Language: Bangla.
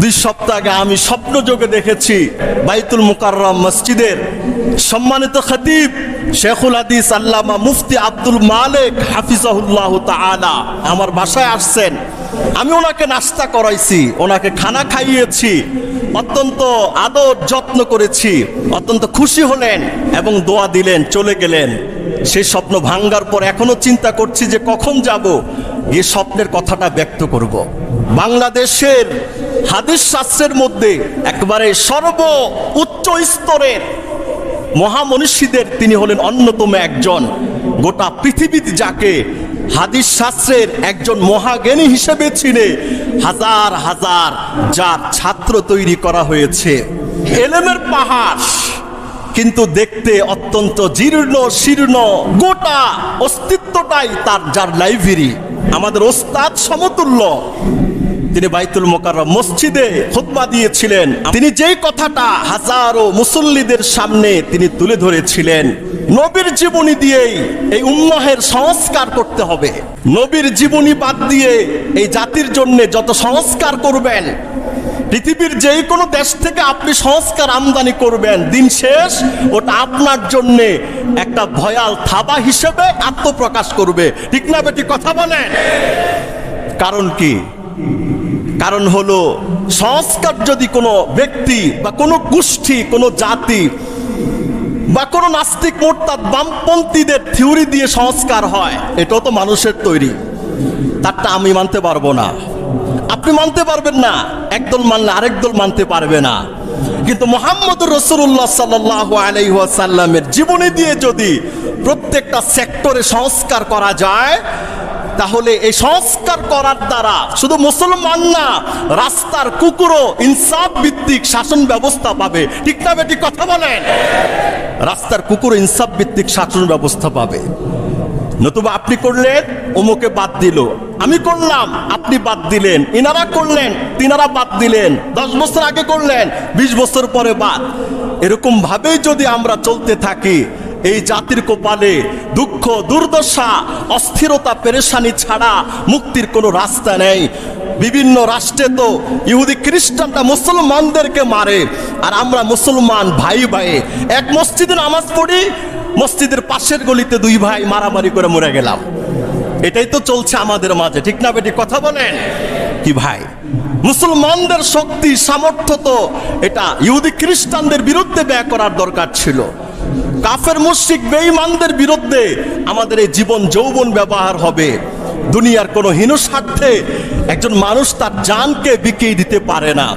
দুই সপ্তাহ আগে আমি স্বপ্ন যোগে দেখেছি বাইতুল মুকাররম মসজিদের সম্মানিত খতিব শেখুল হাদিস আল্লামা মুফতি আব্দুল মালিক হাফিজাহুল্লাহ তাআলা আমার বাসায় আসছেন। আমি ওনাকে নাস্তা করাইছি, ওনাকে খানা খাইয়েছি, অত্যন্ত আদর যত্ন করেছি, অত্যন্ত খুশি হলেন এবং দোয়া দিলেন, চলে গেলেন। সেই স্বপ্ন ভাঙ্গার পর এখনও চিন্তা করছি যে কখন যাব এই স্বপ্নের কথাটা ব্যক্ত করব। বাংলাদেশের হাদিস শাস্ত্রের মধ্যে একবারে সর্ব উচ্চ স্তরের মহামনীষীদের তিনি হলেন অন্যতম একজন। গোটা পৃথিবীতে যাকে হাদিস শাস্ত্রের একজন মহাজ্ঞানী হিসেবে চিনে হাজার হাজার যার ছাত্র তৈরি করা হয়েছে। এলেমের পাহাড়, কিন্তু দেখতে অত্যন্ত জীর্ণ, শীর্ণ, গোটা অস্তিত্বটাই তার, যার লাইব্রেরি। আমাদের ওস্তাদ সমতুল্য তিনি বাইতুল মোকাররম মসজিদে খুতবা দিয়েছিলেন। তিনি যেই কথাটা হাজারো মুসল্লিদের সামনে তিনি তুলে ধরেছিলেন, নবীর জীবনী দিয়েই এই উম্মাহের সংস্কার করতে হবে। নবীর জীবনী বাদ দিয়ে এই জাতির জন্য যত সংস্কার করবেন, পৃথিবীর যেই কোনো দেশ থেকে আপনি সংস্কার আমদানি করবেন, দিন শেষ ওটা আপনার জন্য একটা ভয়াল থাবা হিসেবে আত্মপ্রকাশ করবে। ঠিক না বেটি, কথা বলেন। কারণ কি? কারণ হলো সংস্কার যদি কোনো ব্যক্তি বা কোনো গোষ্ঠী, কোনো জাতি বা কোনো নাস্তিক মোরতাদ বামপন্থীদের থিওরি দিয়ে সংস্কার হয়, এটাও তো মানুষের তৈরি। তারটা আমি মানতে পারব না। আপনি মানতে পারবেন না একদল মানলে আরেক দল মানতে পারবে না। কিন্তু মোহাম্মদ রসুল্লাহ সাল্লাহ আলাইসাল্লামের জীবনী দিয়ে যদি প্রত্যেকটা সেক্টরে সংস্কার করা যায় তাহলে এই সংস্কার করার দ্বারা শুধু মুসলমান না, রাস্তার কুকুরও ইনসাফ ভিত্তিক শাসন ব্যবস্থা পাবে। ঠিক না বেটি, কথা বলেন? রাস্তার কুকুর ইনসাফ ভিত্তিক শাসন ব্যবস্থা পাবে। নতুবা আপনি করলেন, অমুকে বাদ দিল। আমি করলাম, আপনি বাদ দিলেন। ইনারা করলেন, তিনারা বাদ দিলেন। দশ বছর আগে করলেন, বিশ বছর পরে বাদ। এরকম ভাবেই যদি আমরা চলতে থাকি এই জাতির কপালে দুঃখ, দুর্দশা, অস্থিরতা, পেরেশানি ছাড়া মুক্তির কোনো রাস্তা নেই। বিভিন্ন রাষ্ট্রে তো ইহুদি খ্রিস্টানরা মুসলমানদেরকে মারে, আর আমরা মুসলমান ভাই ভাই। এক মসজিদে নামাজ পড়ি, মসজিদের পাশের গলিতে দুই ভাই মারামারি করে মরে গেলাম। এটাই তো চলছে আমাদের মাঝে, ঠিক না বেটি? কথা বলেন। কি ভাই? মুসলমানদের শক্তি, সামর্থ্য তো এটা, ইহুদি খ্রিস্টানদের বিরুদ্ধে ব্যয় করার দরকার ছিল। কাফের মুশ্রিক বেঈমানদের বিরুদ্ধে আমাদের এই জীবন যৌবন ব্যবহার হবে। দুনিয়ার কোনো হীন স্বার্থে একজন মানুষ তার জানকে বিকিয়ে দিতে পারে না।